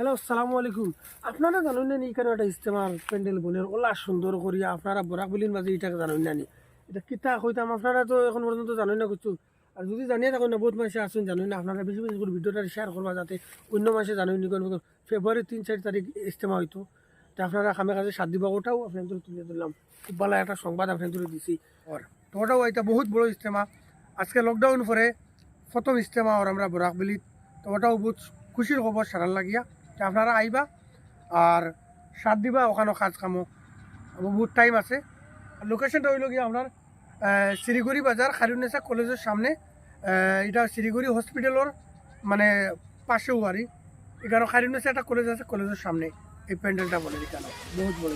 Hello আসসালামু আলাইকুম আপনারা জানেন না নি কেন একটা ইস্তেমার প্যান্ডেল বনের ওলা সুন্দর করিয়া আপনারা বরাক বিলির মাঝে এটা জানেন না নি? এটা কিতা কইতাম? আপনারা তো এখন পর্যন্ত জানেন না কিছু। আর যদি জানিয়ে থাকেন না বহুত মানুষ আসুন জানেন না। আপনারা বেশি বেশি করে ভিডিওটা শেয়ার করবা যাতে অন্য মাসে জানেন নি ফেব্রুয়ারি তিন চার তারিখ ইস্তেমা হইতো। তা আপনারা খামে কাজে সাত দিবা ওটাও আপনাদের তুলে দিলাম খুব ভালো একটা সংবাদ আপনাদের দিছি। আর তো ওটাও এটা বহুত বড় ইস্তেমা আজকে লকডাউন পরে প্রথম ইস্তেমা আর আমরা বরাক বিলিত তো ওটাও বহুত খুশির খবর সারার লাগিয়া। আপনারা আইবা আর সাত দিবা ওখানেও কাজ কামো। বহুত টাইম আছে। লোকেশনটা হইল গিয়ে আপনার শিলিগুড়ি বাজার খারুনেসা কলেজের সামনে। এটা শিলিগুড়ি হসপিটালের মানে পাশেও বাড়ি। এখানে খারুনেসা একটা কলেজ আছে, কলেজের সামনে। এই প্যান্ডেলটা বলে এখানে বহুত বড়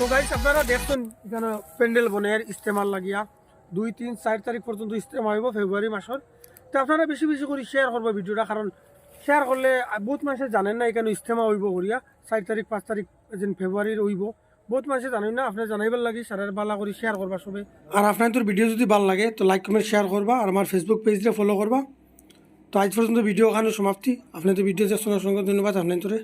তো গাইস আপনারা দেখছেন এখানে প্যান্ডেল বনের ইস্তেমাল লাগিয়া দুই তিন চার তারিখ পর্যন্ত ইস্তেমা হইব, ফেব্রুয়ারি মাসের। তো আপনারা বেশি বেশি করে শেয়ার করব ভিডিওটা, কারণ শেয়ার করলে বহুত মাসে জানেন না এখানে ইস্তেমা হইব করিয়া চার তারিখ, পাঁচ তারিখ যেন ফেব্রুয়ারির হইব। বহুত মাসে জানেন না, আপনার জানাইবার লাগে, সারার বালা করে শেয়ার করবা সবে। আর আপনার তোর ভিডিও যদি ভালো লাগে, তো লাইক কমেন্ট শেয়ার করবা, আর আমার ফেসবুক পেজটা ফলো করবা। তো আজ পর্যন্ত ভিডিও ওখানে সমাপ্তি। আপনাদের ভিডিও দেখার সঙ্গে ধন্যবাদ আপনার তোরে